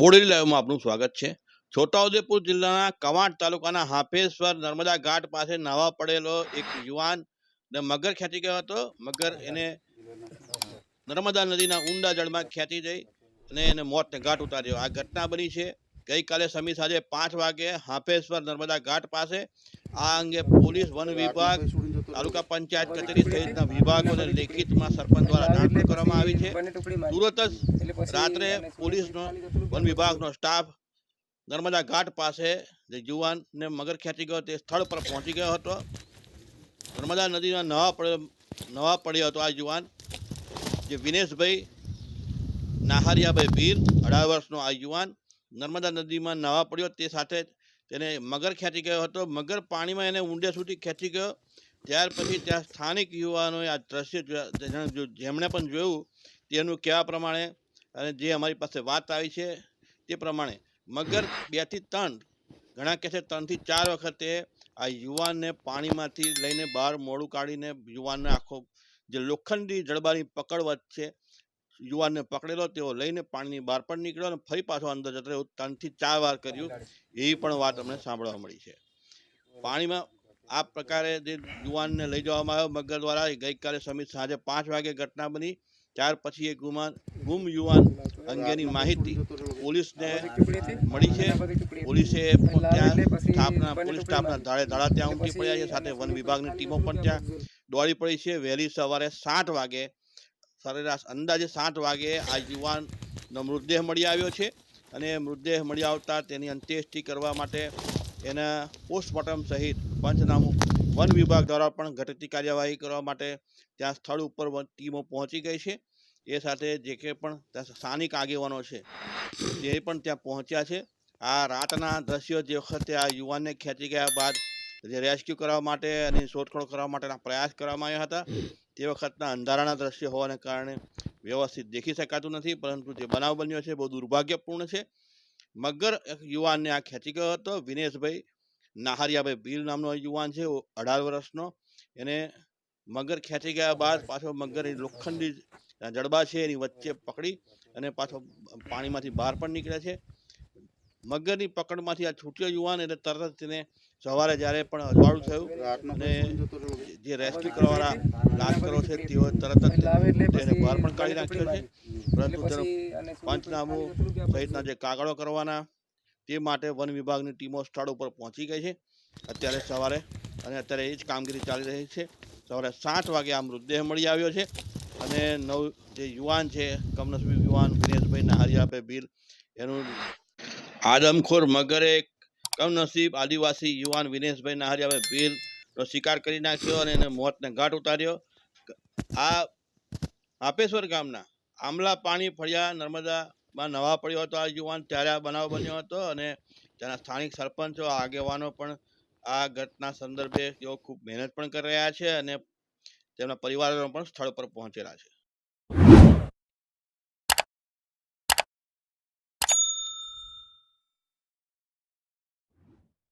બોડેલી લાઈવમાં આપનું સ્વાગત છે. છોટાઉદેપુર જિલ્લાના કવાંટ તાલુકાના હાફેશ્વર નર્મદા ઘાટ પાસે નાવા પડેલો એક યુવાન ને મગર ખેંચી ગયો હતો. મગર એને નર્મદા નદીના ઊંડા જળમાં ખેંચી જઈ અને એને મોતને ઘાટ ઉતાર્યો. આ ઘટના બની છે. ગઈકાલે સમી સાંજે પાંચ વાગે હાફેશ્વર નર્મદા ઘાટ પાસે આ અંગે પોલીસ વન વિભાગ તાલુકા પંચાયત કચેરી સહિતના વિભાગોને લેખિતમાં સરપંચ દ્વારા જાણ કરવામાં આવી છે. તુરત જ રાત્રે પોલીસનો વન વિભાગનો સ્ટાફ નર્મદા ઘાટ પાસે જે યુવાનને મગર ખેંચી ગયો તે સ્થળ પર પહોંચી ગયો હતો. નર્મદા નદીના નવા પડ્યો નવા પડ્યો હતો આ યુવાન જે વિનેશભાઈ નાહારિયાભાઈ વીર અઢાર વર્ષનો આ યુવાન નર્મદા નદીમાં નવા પડ્યો તે સાથે તેને મગર ખેંચી ગયો હતો. મગર પાણીમાં એને ઊંડે સુધી ખેંચી ગયો. ત્યાર પછી ત્યાં સ્થાનિક યુવાનોએ આ દ્રશ્ય જેમણે પણ જોયું તેનું કહેવા પ્રમાણે અને જે અમારી પાસે વાત આવી છે તે પ્રમાણે મગર બેથી ત્રણ, ઘણા કહે છે ત્રણથી ચાર વખતે આ યુવાનને પાણીમાંથી લઈને બહાર મોડું કાઢીને યુવાનને આખો જે લોખંડી જડબાની પકડ વચ્ચે યુવાનને પકડેલો, તેઓ લઈને પાણીની બહાર પણ નીકળ્યો અને ફરી પાછો અંદર જતો રહ્યો. ત્રણથી ચાર વાર કર્યું. એવી પણ વાત અમને સાંભળવા મળી છે. પાણીમાં આ પ્રકારે જે યુવાનને લઈ જવામાં આવ્યો, મગર દ્વારા ગઈકાલે સમિત સાંજે પાંચ વાગે ઘટના બની. ત્યાર પછી એ ગુમાન, ગુમ યુવાન અંગેની માહિતી પોલીસને મળી છે. પોલીસે ત્યાં પોલીસ સ્ટાફના ધાડે ધાડા ત્યાં ઉમટી પડ્યા છે. સાથે વન વિભાગની ટીમો પણ ત્યાં દોડી પડી છે. વહેલી સવારે સાત વાગે સરેરાશ અંદાજે સાત વાગે આ યુવાનનો મૃતદેહ મળી આવ્યો છે અને મૃતદેહ મળી આવતા તેની અંત્યેષ્ટિ કરવા માટે એના પોસ્ટમોર્ટમ સહિત પંચનામું વન વિભાગ દ્વારા પણ ઘટતી કાર્યવાહી કરવા માટે ત્યાં સ્થળ ઉપર ટીમો પહોંચી ગઈ છે. એ સાથે જે કે પણ ત્યાં સ્થાનિક આગેવાનો છે તે પણ ત્યાં પહોંચ્યા છે. આ રાતના દ્રશ્યો જે વખતે આ યુવાનને ખેંચી ગયા બાદ રેસ્ક્યુ કરવા માટે અને શોધખોળ કરવા માટેના પ્રયાસ કરવામાં આવ્યા હતા તે વખતના અંધારાના દ્રશ્ય હોવાને કારણે વ્યવસ્થિત દેખી શકાતું નથી પરંતુ જે બનાવ બન્યો છે બહુ દુર્ભાગ્યપૂર્ણ છે. મગર એક યુવાનને આ ખેંચી ગયો હતો. વિનેશભાઈ નાહરિયાભાઈ ભીલ નામનો યુવાન છે અઢાર વર્ષનો. એને મગર ખેંચી ગયા બાદ પાછો મગર લોખંડી જડબા છે એની વચ્ચે પકડી અને પાછો પાણીમાંથી બહાર પણ નીકળે છે. મગરની પકડમાંથી આ છૂટ્યો યુવાન એટલે તરત જ તેને સવારે જ્યારે પણ અજવાળું થયું અને જે રેસ્ક્યુ કરવાના લાશ્કરો છે તેઓ તરત જ તેને બહાર પણ કાઢી નાખ્યો છે. પરંતુ તેનો પંચનામું સહિતના જે કાગળો કરવાના તે માટે વન વિભાગની ટીમો સ્થળ ઉપર પહોંચી ગઈ છે. અત્યારે સવારે અને અત્યારે એ જ કામગીરી ચાલી રહી છે. સવારે સાત વાગે આ મૃતદેહ મળી આવ્યો છે અને નવ જે યુવાન છે કમનસીબી યુવાન વિનેશભાઈ નાહરિયાભાઈ ભીલ એનું આદમખોર મગરે કમનસીબ આદિવાસી યુવાન વિનેશભાઈ નાહરિયાભાઈ ભીલનો શિકાર કરી નાખ્યો અને એને મોતને ઘાટ ઉતાર્યો. આ આપેશ્વર ગામના આમલા પાણી ફળિયા નર્મદામાં નવા પડ્યો હતો આ યુવાન, ત્યારે આ બનાવ બન્યો હતો અને ત્યાંના સ્થાનિક સરપંચો, આગેવાનો પણ આ ઘટના સંદર્ભે તેઓ ખૂબ મહેનત પણ કરી રહ્યા છે અને તેમના પરિવારો પણ સ્થળ પર પહોંચેલા છે.